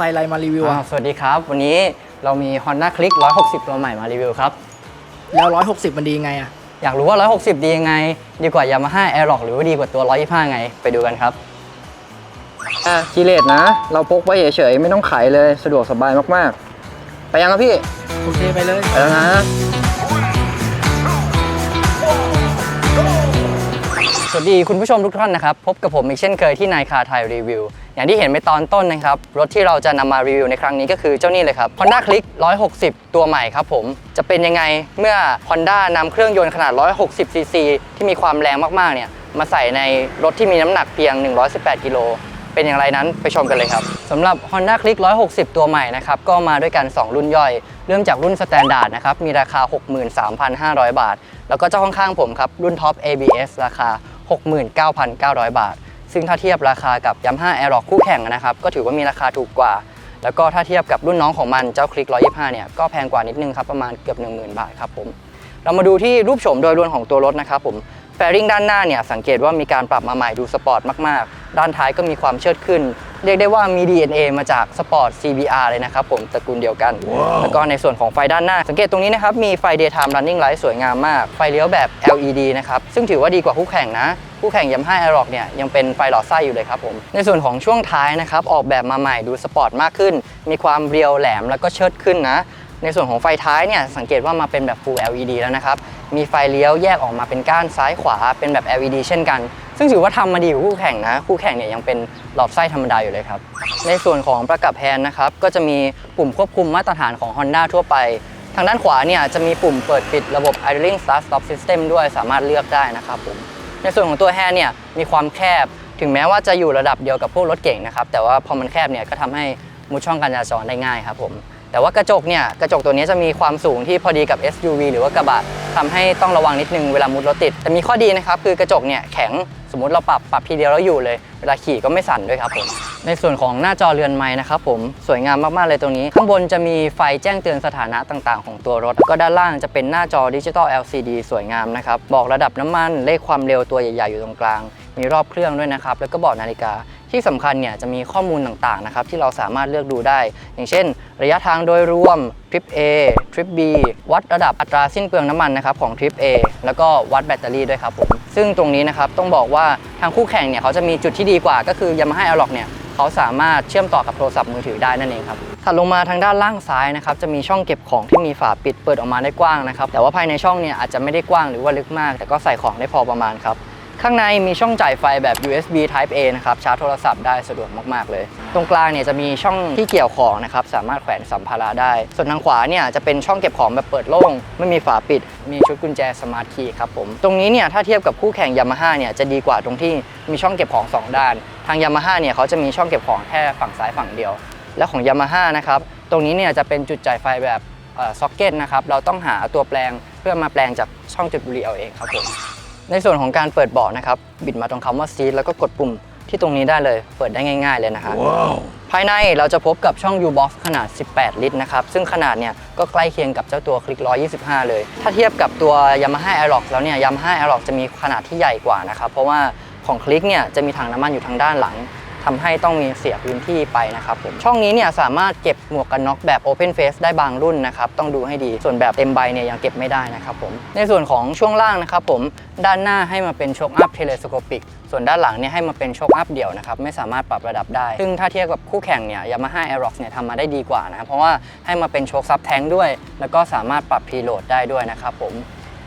วันนี้เอามอไซค์อะไรมารีวิวอ่าอะสวัสดีครับ วันนี้เรามี Honda Click 160 ตัวใหม่มารีวิวครับ แล้ว 160 มันดียังไงอะอยากรู้ว่า 160 ดียังไง ดีกว่า Yamaha Aerox หรือว่าดีกว่าตัว 125 ไง ไปดูกันครับอะคีเลตนะ เราพกไว้เฉยๆ ไม่ต้องไขเลย สะดวกสบายมากๆ ไปยังครับพี่ โอเคไปเลย ไปแล้วนะ สวัสดีคุณผู้ชมทุกท่านนะครับ พบกับผมอีกเช่นเคยที่นายคาไทยรีวิว อย่างที่เห็นไปตอนต้นนะครับ รถที่เราจะนำมารีวิวในครั้งนี้ก็คือเจ้านี่เลยครับ Honda Click 160 ตัวใหม่ครับผมจะเป็นยังไงเมื่อ Honda นำเครื่องยนต์ขนาด 160 ซีซีที่มีความแรงมากๆเนี่ยมาใส่ในรถที่มีน้ำหนักเพียง 118 กิโลเป็นอย่างไรนั้นไปชมกันเลยครับสำหรับ Honda Click 160 ตัวใหม่นะครับก็มาด้วยกัน 2 รุ่นย่อย เริ่มจากรุ่น Standard นะครับมีราคา 63,500 บาท แล้วก็เจ้าข้างๆผมครับรุ่น Top ABS ราคา 69,900 บาท ซึ่งถ้าเทียบราคากับ Yamaha Aerox คู่แข่งนะครับ ก็ถือว่ามีราคาถูกกว่า แล้วก็ถ้าเทียบกับรุ่นน้องของมันเจ้าคลิก 125 เนี่ย ก็แพงกว่านิดนึงครับ ประมาณเกือบ 10,000 บาทครับผม เรามาดูที่รูปโฉมโดยรวมของตัวรถนะครับผมแฟริงด้านหน้าเนี่ยสังเกตว่ามีการปรับมาใหม่ดูสปอร์ตมากๆ ด้านท้ายก็มีความเชิดขึ้น เรียกได้ว่ามี DNA มาจากสปอร์ต CBR เลยนะครับผมตระกูลเดียวกันแล้วก็ในส่วนของไฟด้านหน้า สังเกตตรงนี้นะครับ มีไฟ daytime running light สวยงามมาก ไฟเลี้ยวแบบ LED นะครับ ซึ่งถือว่าดีกว่าคู่แข่งนะ คู่แข่ง Yamaha Aerox เนี่ยยังเป็นไฟหลอดไส้อยู่เลยครับผม ในส่วนของช่วงท้ายนะครับ ออกแบบมาใหม่ดูสปอร์ตมากขึ้น มีความเรียวแหลมแล้วก็เชิดขึ้นนะในส่วนของไฟท้ายเนี่ยสังเกตว่ามาเป็นแบบ Full LED แล้วนะครับ มีไฟเลี้ยวแยกออกมาเป็นก้านซ้ายขวาเป็นแบบ LED เช่นกัน ซึ่งถือว่าทำมาดีกว่าคู่แข่งนะ คู่แข่งเนี่ยยังเป็นหลอดไส้ธรรมดาอยู่เลยครับ ในส่วนของประกับแฮนด์นะครับ ก็จะมีปุ่มควบคุมมาตรฐานของ Honda ทั่วไป ทางด้านขวาเนี่ยจะมีปุ่มเปิดปิดระบบ idling start stop system ด้วยสามารถเลือกได้นะครับผม ในส่วนของตัวแฮนด์เนี่ยมีความแคบ ถึงแม้ว่าจะอยู่ระดับเดียวกับพวกรถเก่งนะครับ แต่ว่าพอมันแคบเนี่ยก็ทำให้มุดช่องการจราจรได้ง่ายครับผม แต่ว่ากระจกเนี่ยกระจกตัวนี้จะมีความสูงที่พอดีกับ SUV หรือว่ากระบะทำให้ต้องระวังนิดนึงเวลามุดรถติด แต่มีข้อดีนะครับคือกระจกเนี่ยแข็งสมมติเราปรับปรับทีเดียวแล้วอยู่เลย เวลาขี่ก็ไม่สั่นด้วยครับผมในส่วนของหน้าจอเรือนไม้นะครับผมสวยงามมาก ๆ เลยตรงนี้ ข้างบนจะมีไฟแจ้งเตือนสถานะต่างๆ ของตัวรถ ก็ด้านล่างจะเป็นหน้าจอดิจิตอล LCD สวยงามนะครับ บอกระดับน้ำมันเลขความเร็วตัวใหญ่ ๆ อยู่ตรงกลาง มีรอบเครื่องด้วยนะครับ แล้วก็บอกนาฬิกา ที่สำคัญเนี่ยจะมีข้อมูลต่างๆนะครับที่เราสามารถเลือกดูได้ อย่างเช่น ระยะทางโดยรวมทริป A ทริป B วัดระดับอัตราสิ้นเปลืองน้ำมันนะครับของทริป A แล้วก็วัดแบตเตอรี่ด้วยครับผมซึ่งตรงนี้นะครับต้องบอกว่าทางคู่แข่งเนี่ยเขาจะมีจุดที่ดีกว่า ก็คือ Yamaha Aerox เนี่ยเขาสามารถเชื่อมต่อกับโทรศัพท์มือถือได้นั่นเองครับถัดลงมาทางด้านล่างซ้ายนะครับจะมีช่องเก็บของที่มีฝาปิดเปิดออกมาได้กว้างนะครับแต่ว่าภายในช่องเนี่ยอาจจะไม่ได้กว้างหรือว่าลึกมาก แต่ก็ใส่ของได้พอประมาณครับ ข้างในมีช่องจ่ายไฟแบบ USB Type A นะครับ ชาร์จโทรศัพท์ได้สะดวกมาก ๆ เลย ตรงกลางเนี่ยจะมีช่องที่เกี่ยวของนะครับ สามารถแขวนสัมภาระได้ ส่วนทางขวาเนี่ยจะเป็นช่องเก็บของแบบเปิดโล่ง ไม่มีฝาปิด มีชุดกุญแจสมาร์ทคีย์ครับผม ตรงนี้เนี่ยถ้าเทียบกับคู่แข่ง Yamaha เนี่ยจะดีกว่าตรงที่มีช่องเก็บของสองด้าน ทาง Yamaha เนี่ยเขาจะมีช่องเก็บของแค่ฝั่งซ้ายฝั่งเดียว และของ Yamaha นะครับ ตรงนี้เนี่ยจะเป็นจุดจ่ายไฟแบบซ็อกเก็ตนะครับ เราต้องหาตัวแปลงเพื่อมาแปลงจากช่องจุดบุหรี่เอาเองครับผม ในส่วนของการเปิดเบาะนะครับ บิดมาตรงคำว่าซีทแล้วก็กดปุ่มที่ตรงนี้ได้เลย เปิดได้ง่าย ๆเลยนะครับภายในเราจะพบกับช่อง U-Box ขนาด 18 ลิตรนะครับ ซึ่งขนาดเนี่ยก็ใกล้เคียงกับเจ้าตัวคลิก 125 เลย ถ้าเทียบกับตัว Yamaha Aerox แล้วเนี่ย Yamaha Aerox จะมีขนาดที่ใหญ่กว่านะครับ เพราะว่าของคลิกเนี่ยจะมีถังน้ำมันอยู่ทางด้านหลัง ทำให้ต้องมีเสียพื้นที่ไปนะครับผมช่องนี้เนี่ยสามารถเก็บหมวกกันน็อกแบบ Open Face ได้บางรุ่นนะครับต้องดูให้ดีส่วนแบบเต็มใบเนี่ยยังเก็บไม่ได้นะครับผมในส่วนของช่วงล่างนะครับผมด้านหน้าให้มาเป็นโชคอัพเทเลสโคปิกส่วนด้านหลังเนี่ยให้มาเป็นโชคอัพเดี่ยวนะครับไม่สามารถปรับระดับได้ ซึ่งถ้าเทียบกับคู่แข่งเนี่ย Yamaha Aerox เนี่ยทำมาได้ดีกว่านะเพราะว่าให้มาเป็นโชคซับแทงด้วย แล้วก็สามารถปรับพีโหลดได้ด้วยนะครับผม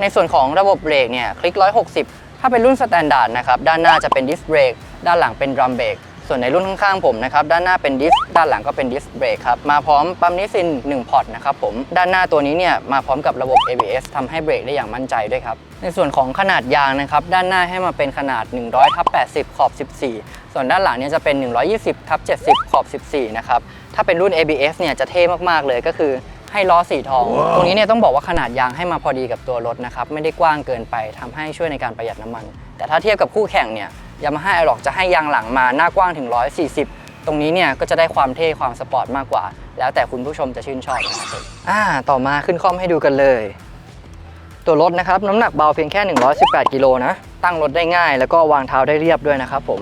ในส่วนของระบบเบรกเนี่ยคลิก 160 ถ้าเป็นรุ่นสแตนดาร์ดนะครับด้านหน้าจะเป็นดิสเบรกด้านหลังเป็นดรัมเบรก ส่วนในรุ่นข้างๆผมนะครับด้านหน้าเป็นดิสด้านหลังก็เป็นดิสเบรกครับมาพร้อมปั๊มนิซิน1พอร์ตนะครับผมด้านหน้าตัวนี้เนี่ยมาพร้อมกับระบบ ABS ทำให้เบรกได้อย่างมั่นใจด้วยครับในส่วนของขนาดยางนะครับด้านหน้าให้มาเป็นขนาด 100ทับ80 ขอบ 14 ส่วนด้านหลังเนี่ยจะเป็น 120ทับ70 ขอบ 14 นะครับถ้าเป็นรุ่น ABS เนี่ยจะเท่มากๆเลยก็คือให้ล้อสีทองตรงนี้เนี่ยต้องบอกว่าขนาดยางให้มาพอดีกับตัวรถนะครับ ไม่ได้กว้างเกินไปทำให้ช่วยในการประหยัดน้ำมัน แต่ถ้าเทียบกับคู่แข่งเนี่ย ยามาฮ่าไอร็อกจะให้ยางหลังมาหน้ากว้างถึง 140 ตรงนี้เนี่ยก็จะได้ความเท่ความสปอร์ตมากกว่า แล้วแต่คุณผู้ชมจะชื่นชอบนะครับอ่าต่อมาขึ้นคล่อมให้ดูกันเลย ตัวรถนะครับน้ำหนักเบาเพียงแค่ 118 กิโลนะ ตั้งรถได้ง่าย แล้วก็วางเท้าได้เรียบด้วยนะครับผม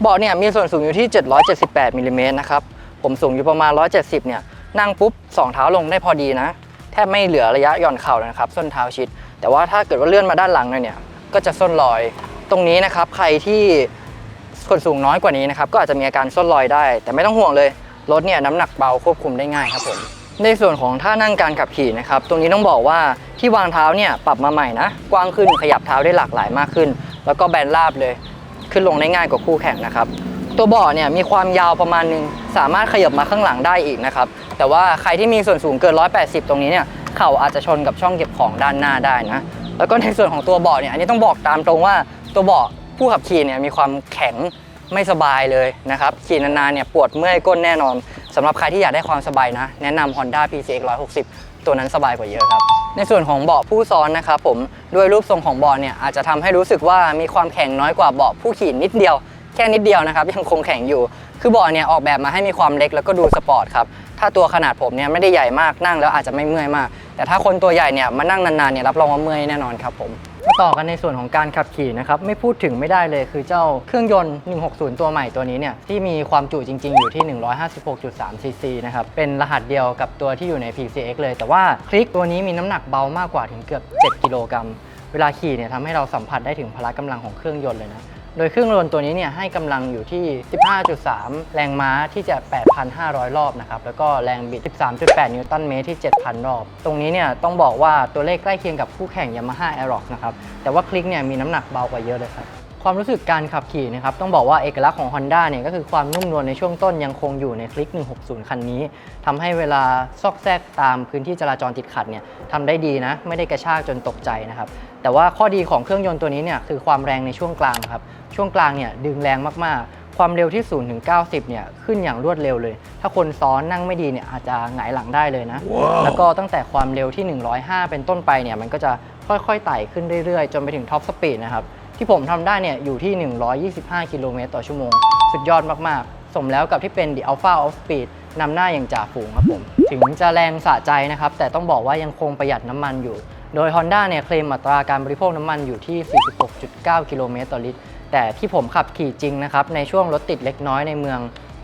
เบาะเนี่ยมีส่วนสูงอยู่ที่ 778มิลลิเมตรนะครับผมสูงอยู่ประมาณ 170 เนี่ยนั่งปุ๊บสองเท้าลงได้พอดีนะ แทบไม่เหลือระยะหย่อนเข่าเลยนะครับ ส้นเท้าชิด แต่ว่าถ้าเกิดว่าเลื่อนมาด้านหลังหน่อยเนี่ย ก็จะส้นลอย ตรงนี้นะครับใครที่คนสูงน้อยกว่านี้นะครับก็อาจจะมีอาการส้นลอยได้ แต่ไม่ต้องห่วงเลยรถเนี่ยน้ำหนักเบาควบคุมได้ง่ายครับผมในส่วนของท่านั่งการขับขี่นะครับตรงนี้ต้องบอกว่าที่วางเท้าเนี่ยปรับมาใหม่นะกว้างขึ้นขยับเท้าได้หลากหลายมากขึ้น แล้วก็แบนราบเลย ขึ้นลงได้ง่ายกว่าคู่แข่งนะครับตัวเบาะเนี่ยมีความยาวประมาณหนึงสามารถขยับมาข้างหลังได้อีกนะครับแต่ว่าใครที่มีส่วนสูงเกิน 180 ตรงนี้เนี่ยเข่าอาจจะชนกับช่องเก็บของด้านหน้าได้นะแล้วก็ในส่วนของตัวเบาะเนี่ยอันนี้ต้องบอกตามตรงว่า ตัวเบาะผู้ขับขี่เนี่ยมีความแข็งไม่สบายเลยนะครับขี่นานๆเนี่ยปวดเมื่อยก้นแน่นอนสำหรับใครที่อยากได้ความสบายนะ แนะนำ Honda PCX 160 ตัวนั้นสบายกว่าเยอะครับ ในส่วนของเบาะผู้ซ้อนนะครับผมด้วยรูปทรงของเบาะเนี่ยอาจจะทำให้รู้สึกว่ามีความแข็งน้อยกว่าเบาะผู้ขี่นิดเดียว แค่นิดเดียวนะครับยังคงแข็งอยู่ คือเบาะเนี่ยออกแบบมาให้มีความเล็กแล้วก็ดูสปอร์ตครับถ้าตัวขนาดผมเนี่ยไม่ได้ใหญ่มากนั่งแล้วอาจจะไม่เมื่อยมาก แต่ถ้าคนตัวใหญ่เนี่ยมานั่งนานๆเนี่ยรับรองว่าเมื่อยแน่นอนครับผม มาต่อกันในส่วนของการขับขี่นะครับไม่พูดถึงไม่ได้เลยคือเจ้าเครื่องยนต์ 160 ตัวใหม่ตัวนี้เนี่ยที่มีความจุจริง ๆ อยู่ที่ 156.3 ซีซีนะครับเป็นรหัสเดียวกับตัวที่อยู่ใน PCX เลย แต่ว่าคลิกตัวนี้มีน้ำหนักเบามากกว่าถึงเกือบ 7 กิโลกรัมเวลาขี่เนี่ยทำให้เราสัมผัสได้ถึงพละกำลังของเครื่องยนต์เลยนะ โดยเครื่องยนต์ตัวนี้เนี่ยให้กำลังอยู่ที่ 15.3 แรงม้าที่จะ 8,500 รอบนะครับ แล้วก็แรงบิด 13.8 นิวตันเมตรที่ 7,000 รอบ ตรงนี้เนี่ยต้องบอกว่าตัวเลขใกล้เคียงกับคู่แข่ง Yamaha Aerox นะครับ แต่ว่าคลิกเนี่ยมีน้ำหนักเบากว่าเยอะเลยครับ ความรู้สึกการขับขี่นะครับต้องบอกว่าเอกลักษณ์ของ Honda เนี่ยก็คือความนุ่มนวลในช่วงต้นยังคงอยู่ในคลิก 160 คันนี้ทำให้เวลาซอกแซกตามพื้นที่จราจรติดขัดเนี่ยทำได้ดีนะ ไม่ได้กระชากจนตกใจนะครับแต่ว่าข้อดีของเครื่องยนต์ตัวนี้เนี่ยคือความแรงในช่วงกลางครับช่วงกลางเนี่ยดึงแรงมากๆ ความเร็วที่0ถึง90เนี่ยขึ้นอย่างรวดเร็วเลย ถ้าคนซ้อนนั่งไม่ดีเนี่ยอาจจะหงายหลังได้เลยนะแล้วก็ตั้งแต่ความเร็วที่ 105 เป็นต้นไปเนี่ยมันก็จะค่อยๆไต่ขึ้นเรื่อยๆ จนไปถึงท็อปสปีดนะครับ ที่ผมทำได้เนี่ยอยู่ที่ 125 กิโลเมตรต่อชั่วโมง สุดยอดมากๆ สมแล้วกับที่เป็น The Alpha of Speed นำหน้าอย่างจ่าฝูงครับผม ถึงจะแรงสะใจนะครับ แต่ต้องบอกว่ายังคงประหยัดน้ำมันอยู่ โดย Honda เนี่ยเคลมอัตราการบริโภคน้ำมันอยู่ที่ 46.9 กิโลเมตรต่อลิตร แต่ที่ผมขับขี่จริงนะครับ ในช่วงรถติดเล็กน้อยในเมือง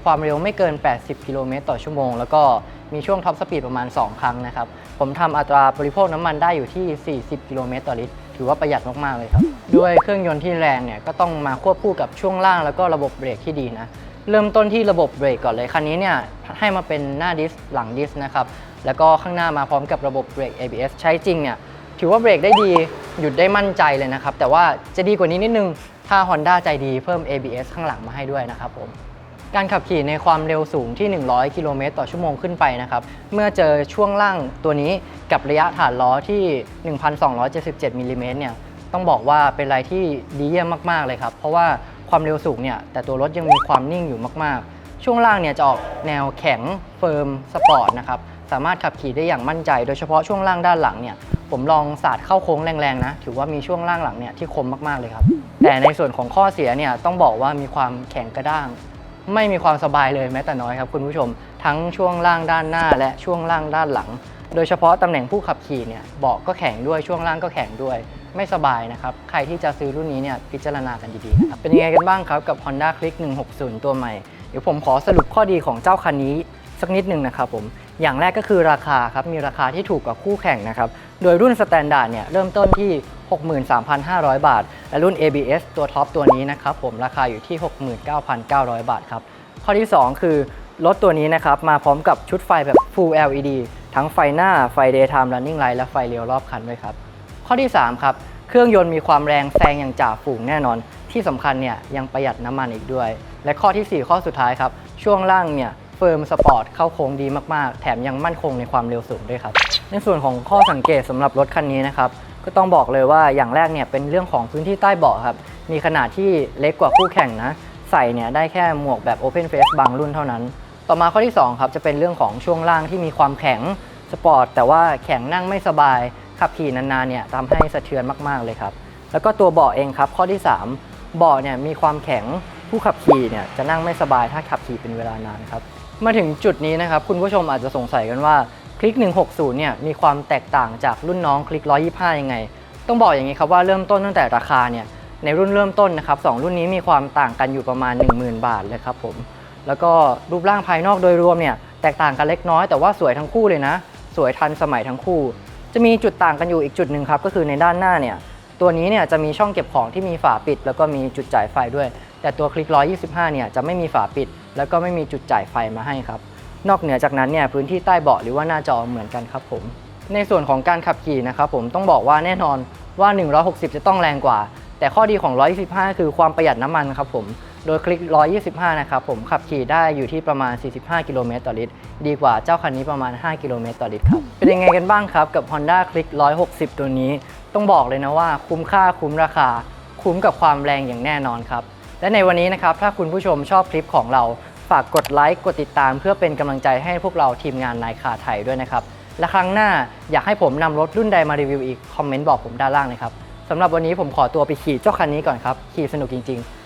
ความเร็วไม่เกิน 80 กิโลเมตรต่อชั่วโมง แล้วก็มีช่วงท็อปสปีดประมาณ 2 ครั้งนะครับ ผมทำอัตราบริโภคน้ำมันได้อยู่ที่ 40 กิโลเมตรต่อลิตร ถือว่าประหยัดมากๆเลยครับ ด้วยเครื่องยนต์ที่แรงเนี่ยก็ต้องมาควบคู่กับช่วงล่างแล้วก็ระบบเบรกที่ดีนะ เริ่มต้นที่ระบบเบรกก่อนเลยคันนี้เนี่ยให้มาเป็นหน้าดิสหลังดิสนะครับแล้วก็ข้างหน้ามาพร้อมกับระบบเบรก ABS ใช้จริงเนี่ยถือว่าเบรกได้ดีหยุดได้มั่นใจเลยนะครับ แต่ว่าจะดีกว่านี้นิดนึง ถ้า Honda ใจดีเพิ่ม ABS ข้างหลังมาให้ด้วยนะครับผมการขับขี่ในความเร็วสูงที่ 100 กิโลเมตรต่อชั่วโมงขึ้นไปนะครับ เมื่อเจอช่วงล่างตัวนี้กับระยะฐานล้อที่ 1,277มิลลิเมตรเนี่ย ต้องบอกว่าเป็นอะไรที่ดีเยี่ยมมากๆเลยครับ เพราะว่าความเร็วสูงเนี่ยแต่ตัวรถยังมีความนิ่งอยู่มากๆ ช่วงล่างเนี่ยจะออกแนวแข็งเฟิร์มสปอร์ตนะครับสามารถขับขี่ได้อย่างมั่นใจ โดยเฉพาะช่วงล่างด้านหลังเนี่ยผมลองสาดเข้าโค้งแรงๆนะ ถือว่ามีช่วงล่างหลังเนี่ยที่คมมากๆเลยครับ แต่ในส่วนของข้อเสียเนี่ยต้องบอกว่ามีความแข็งกระด้าง ไม่มีความสบายเลยแม้แต่น้อยครับคุณผู้ชม ทั้งช่วงล่างด้านหน้าและช่วงล่างด้านหลัง โดยเฉพาะตำแหน่งผู้ขับขี่เนี่ยเบาะก็แข็งด้วยช่วงล่างก็แข็งด้วย ไม่สบายนะครับ ใครที่จะซื้อรุ่นนี้เนี่ยพิจารณากันดีๆนะครับเป็นยังไงกันบ้างครับกับ Honda Click 160 ตัวใหม่ เดี๋ยวผมขอสรุปข้อดีของเจ้าคันนี้สักนิดหนึ่งนะครับผมอย่างแรกก็คือราคาครับมีราคาที่ถูกกว่าคู่แข่งนะครับโดยรุ่นสแตนดาร์ดเนี่ยเริ่มต้นที่ 63,500 บาท และรุ่น ABS ตัวท็อปตัวนี้นะครับผมราคาอยู่ที่ 69,900 บาทครับข้อที่ 2 คือรถตัวนี้นะครับมาพร้อมกับชุดไฟแบบ Full LED ทั้งไฟหน้าไฟ Daytime Running Light และไฟเลี้ยวรอบคันด้วยครับ ข้อที่ 3 ครับ เครื่องยนต์มีความแรงแซงอย่างจ่าฝูงแน่นอน ที่สำคัญเนี่ยยังประหยัดน้ำมันอีกด้วย และข้อทีสี่ 4 ข้อสุดท้ายครับ ช่วงล่างเนี่ยเฟิร์มสปอร์ตเข้าโค้งดีมากๆ แถมยังมั่นคงในความเร็วสูงด้วยครับ ในส่วนของข้อสังเกตสำหรับรถคันนี้นะครับก็ต้องบอกเลยว่าอย่างแรกเนี่ยเป็นเรื่องของพื้นที่ใต้เบาะครับมีขนาดที่เล็กกว่าคู่แข่งนะ ใส่เนี่ยได้แค่หมวกแบบ Open Face บางรุ่นเท่านั้น ต่อมาข้อที่สองครับจะเป็นเรื่องของช่วงล่างที่มีความแข็งสปอร์ตแต่ว่าแข็งนั่งไม่สบายขับขี่นานๆเนี่ยทำให้สะเทือนมากๆเลยครับ แล้วก็ตัวเบาะเองครับ ข้อที่ 3 เบาะเนี่ยมีความแข็งผู้ขับขี่เนี่ยจะนั่งไม่สบายถ้าขับขี่เป็นเวลานานครับมาถึงจุดนี้นะครับ คุณผู้ชมอาจจะสงสัยกันว่าคลิก 160 เนี่ยมีความแตกต่างจากรุ่นน้องคลิก 125 ยังไง ต้องบอกอย่างนี้ครับว่าเริ่มต้นตั้งแต่ราคาเนี่ยในรุ่นเริ่มต้นนะครับสองรุ่นนี้มีความต่างกันอยู่ประมาณ 10,000 บาทเลยครับผม แล้วก็รูปร่างภายนอกโดยรวมเนี่ยแตกต่างกันเล็กน้อยแต่ว่าสวยทั้งคู่เลยนะ สวยทันสมัยทั้งคู่ จะมีจุดต่างกันอยู่อีกจุดหนึ่งครับก็คือในด้านหน้าเนี่ยตัวนี้เนี่ยจะมีช่องเก็บของที่มีฝาปิด แล้วก็มีจุดจ่ายไฟด้วย แต่ตัวคลิก 125 เนี่ยจะไม่มีฝาปิด แล้วก็ไม่มีจุดจ่ายไฟมาให้ครับ นอกเหนือจากนั้นเนี่ยพื้นที่ใต้เบาะหรือว่าหน้าจอเหมือนกันครับผม ในส่วนของการขับขี่นะครับผมต้องบอกว่าแน่นอนว่า 160 จะต้องแรงกว่า แต่ข้อดีของ 125 คือความประหยัดน้ำมันครับผม โดยคลิก 125 นะครับผมขับขี่ได้อยู่ที่ประมาณ 45 กิโลเมตรต่อลิตร ดีกว่าเจ้าคันนี้ประมาณ 5 กิโลเมตรต่อลิตรครับ เป็นยังไงกันบ้างครับ กับ Honda Click 160 ตัวนี้ ต้องบอกเลยนะว่าคุ้มค่าคุ้มราคา คุ้มกับความแรงอย่างแน่นอนครับ และในวันนี้นะครับ ถ้าคุณผู้ชมชอบคลิปของเรา ฝากกดไลค์กดติดตาม เพื่อเป็นกำลังใจให้พวกเราทีมงานนายคาไทยด้วยนะครับ และครั้งหน้าอยากให้ผมนำรถรุ่นใดมารีวิวอีกคอมเมนต์บอกผมด้านล่างเลยครับสำหรับวันนี้ผมขอตัวไปขี่เจ้าคันนี้ก่อนครับขี่สนุกจริง ๆ